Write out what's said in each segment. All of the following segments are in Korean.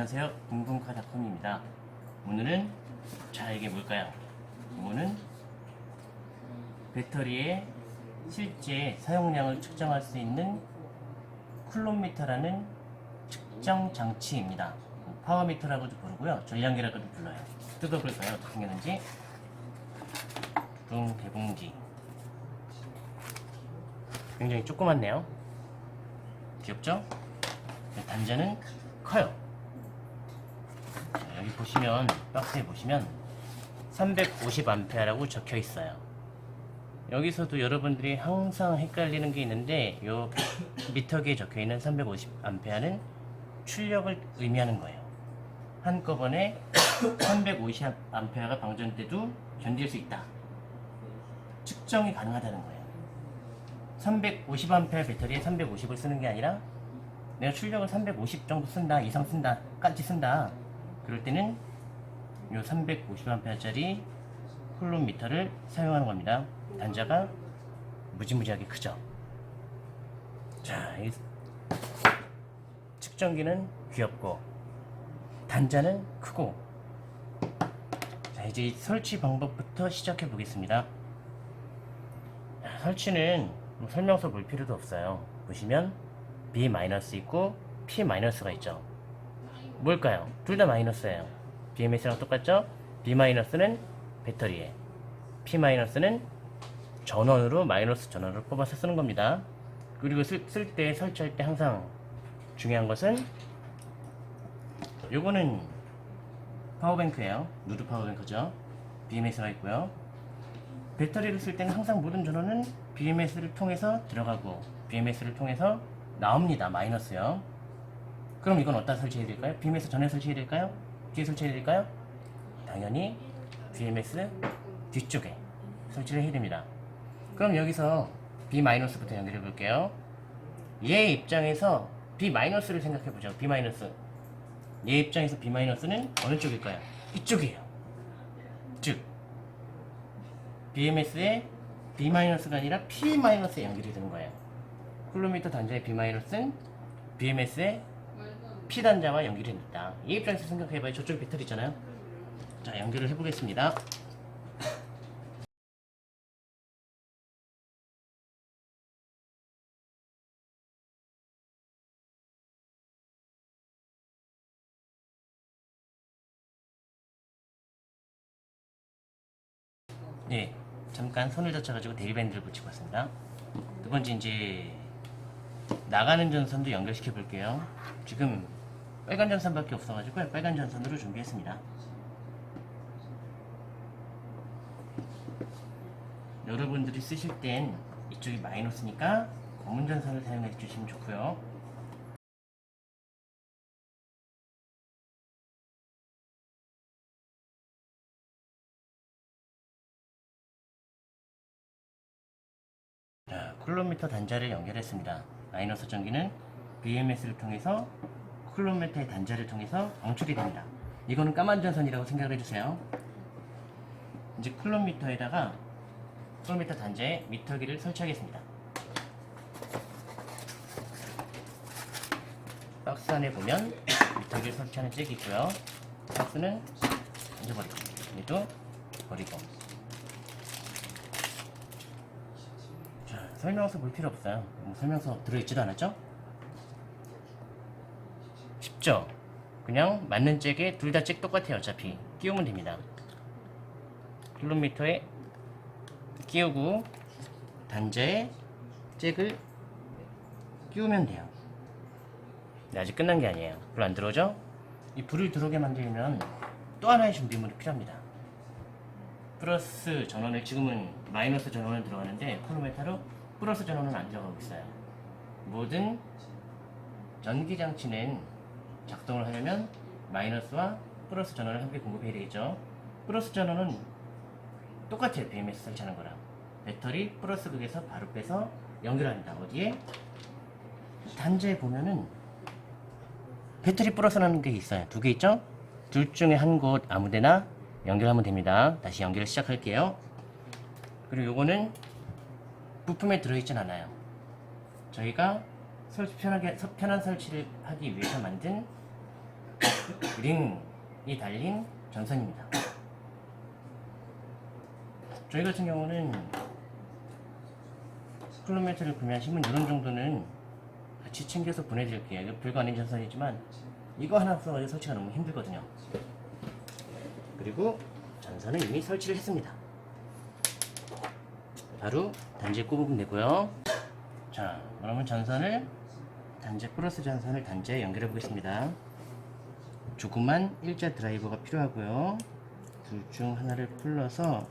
안녕하세요. 붕붕카닷컴입니다. 오늘은 자 이게 뭘까요? 이거는 배터리의 실제 사용량을 측정할 수 있는 쿨롬미터라는 측정 장치입니다. 파워미터라고도 부르고요. 전량계라고도 불러요. 뜯어볼까요? 어떻게 생겼는지. 붕 대봉지. 굉장히 조그맣네요. 귀엽죠? 단자는 커요. 보시면 박스에 보시면 350A라고 적혀 있어요. 여기서도 여러분들이 항상 헷갈리는 게 있는데 요 미터기에 적혀 있는 350A는 출력을 의미하는 거예요. 한꺼번에 350A가 방전돼도 견딜 수 있다. 측정이 가능하다는 거예요. 350A 배터리에 350을 쓰는 게 아니라 내가 출력을 350 정도 쓴다, 이상 쓴다, 까지 쓴다. 그럴 때는 이 350A짜리 쿨롬미터를 사용하는 겁니다. 단자가 무지무지하게 크죠. 자, 이 측정기는 귀엽고 단자는 크고 자, 이제 이 설치 방법부터 시작해 보겠습니다. 자, 설치는 뭐 설명서 볼 필요도 없어요. 보시면 B 있고 P 마이너스가 있죠. 뭘까요? 둘 다 마이너스예요. BMS랑 똑같죠? B 마이너스는 배터리에, P 마이너스는 전원으로 마이너스 전원을 뽑아서 쓰는 겁니다. 그리고 쓸 때 설치할 때 항상 중요한 것은 요거는 파워뱅크예요. 누드 파워뱅크죠. BMS가 있고요. 배터리를 쓸 때는 항상 모든 전원은 BMS를 통해서 들어가고 BMS를 통해서 나옵니다. 마이너스요. 그럼 이건 어디다 설치해야 될까요? BMS 전에 설치해야 될까요? 뒤에 설치해야 될까요? 당연히 BMS 뒤쪽에 설치를 해야 됩니다. 그럼 여기서 B-부터 연결해 볼게요. 얘 입장에서 B-를 생각해 보죠. B-. 얘 입장에서 B-는 어느 쪽일까요? 이쪽이에요. 즉 BMS에 B-가 아니라 P-에 연결이 되는 거예요. 쿨로미터 단자의 B-는 BMS의 P 단자와 연결이 됩니다. 이 입장에서 생각해봐요. 저쪽 배터리 있잖아요. 자, 연결을 해보겠습니다. 예, 잠깐 손을 다쳐가지고 데리밴드를 붙이고 왔습니다. 두 번째 이제 나가는 전선도 연결시켜 볼게요. 지금 빨간 전선밖에 없어가지고 빨간 전선으로 준비했습니다. 여러분들이 쓰실 땐 이쪽이 마이너스니까 검은 전선을 사용해 주시면 좋고요. 자, 쿨로미터 단자를 연결했습니다. 마이너스 전기는 BMS를 통해서 쿨로미터의 단자를 통해서 방출이 됩니다. 이거는 까만 전선이라고 생각을 해주세요. 이제 쿨로미터에다가 쿨로미터 단자에 미터기를 설치하겠습니다. 박스 안에 보면 미터기를 설치하는 잭이 있고요. 박스는 던져버리고 얘도 버리고 자, 설명서 볼 필요 없어요. 뭐 설명서 들어있지도 않았죠? 쉽죠? 그냥 맞는 잭에 둘 다 잭 똑같아요. 어차피 끼우면 됩니다. 킬로미터에 끼우고 단자에 잭을 끼우면 돼요. 네, 아직 끝난 게 아니에요. 불 안 들어오죠? 이 불을 들어오게 만들면 또 하나의 준비물이 필요합니다. 플러스 전원을 지금은 마이너스 전원을 들어가는데 콜로메타로 플러스 전원은 안 들어가고 있어요. 모든 전기 장치는 작동을 하려면 마이너스와 플러스 전원을 함께 공급해야 되겠죠. 플러스 전원은 똑같아요. BMS 설치하는 거랑. 배터리 플러스 극에서 바로 빼서 연결합니다. 어디에? 단자에 보면은 배터리 플러스라는 게 있어요. 두 개 있죠? 둘 중에 한 곳 아무데나 연결하면 됩니다. 다시 연결을 시작할게요. 그리고 요거는 부품에 들어있진 않아요. 저희가 설치 편하게, 서- 편한 설치를 하기 위해서 만든 링이 달린 전선입니다. 저희 같은 경우는 클로메트를 구매하시면 이런 정도는 같이 챙겨서 보내드릴게요. 별거 아닌 전선이지만 이거 하나 써가지고 설치가 너무 힘들거든요. 그리고 전선은 이미 설치를 했습니다. 바로 단지에 꼽으면 되고요. 자, 그러면 전선을 단지 플러스 전선을 단지에 연결해 보겠습니다. 조그만 일자 드라이버가 필요하고요. 둘 중 하나를 풀러서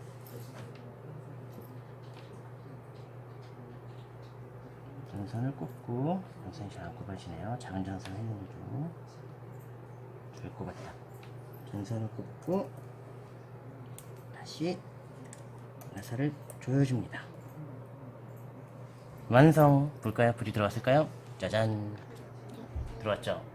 전선을 꼽고 전선이 잘 안 꼽아지네요. 작은 전선 했는데도 잘 꼽았다. 전선을 꼽고 다시 나사를 조여줍니다. 완성! 볼까요? 불이 들어왔을까요? 짜잔! 들어왔죠?